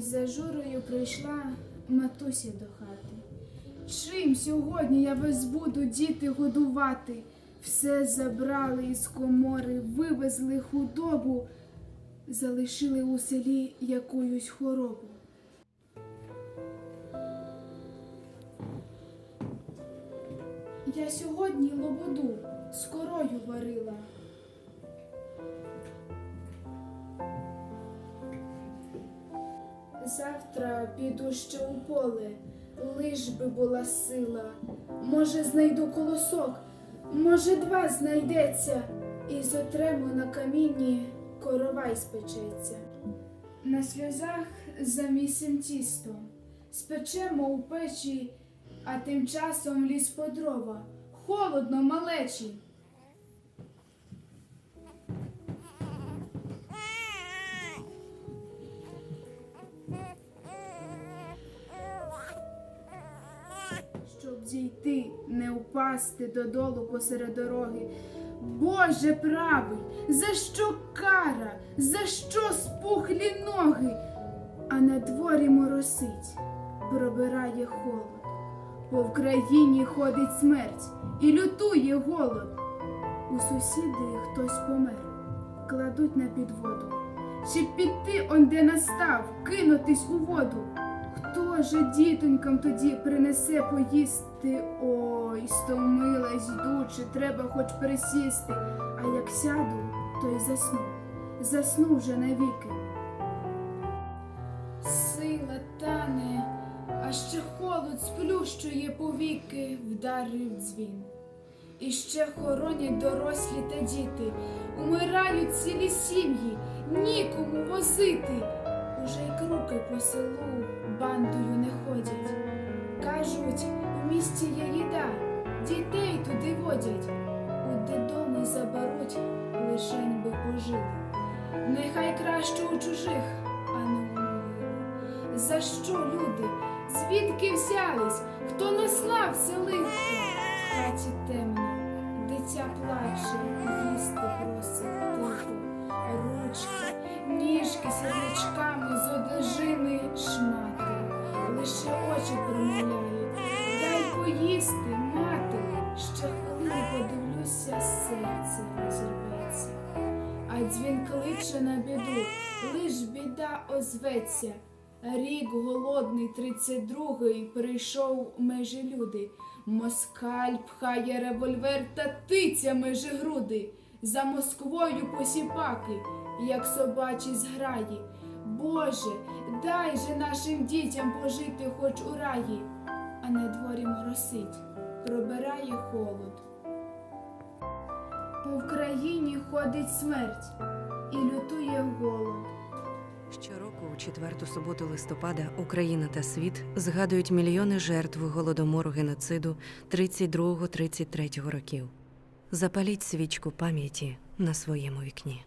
За Журою прийшла матуся до хати. Чим сьогодні я вас буду діти годувати? Все забрали із комори, вивезли худобу, залишили у селі якуюсь хворобу. Я сьогодні лободу з корою варила. Завтра піду ще у поле, лиш би була сила. Може, знайду колосок, може, два знайдеться, і зотремо на камінні коровай спечеться. На сльозах замісим тісто, спечемо у печі, а тим часом ліс по дрова, холодно малечі. Дійти, не впасти додолу посеред дороги. Боже правий, за що кара, за що спухлі ноги? А на дворі моросить, пробирає холод. По Вкраїні ходить смерть і лютує голод. У сусіди хтось помер, кладуть на підводу. Чи піти онде настав, кинутись у воду? Хто же дітонькам тоді принесе поїсти? Ой, стомилась, йдучи, треба хоч присісти. А як сяду, то й засну, засну вже навіки. Сила тане, а ще холод сплющує повіки, вдарив дзвін. І ще хоронять дорослі та діти, умирають цілі сім'ї, нікому возити. Й круки по селу бандою не ходять. Кажуть, в місті є їда, дітей туди водять. У додому заберуть, лишень би пожили. Нехай краще у чужих, а не у моїх. За що люди? Звідки взялись? Хто наслав селивку? Ніжки сірничками з одежини шмати. Лише очі промовляють. Дай поїсти, мати. Ще хвилину подивлюся, серце розірветься. А дзвін кличе на біду, лиш біда озветься. Рік голодний, тридцять другий, прийшов межі люди. Москаль пхає револьвер та тиця межі груди. За Москвою посіпаки, як собачі зграї. Боже, дай же нашим дітям пожити хоч у раї, а на дворі моросить, пробирає холод. По Вкраїні ходить смерть і лютує голод. Щороку, у четверту суботу листопада, Україна та світ згадують мільйони жертв голодомору геноциду 32-33 років. Запаліть свічку пам'яті на своєму вікні.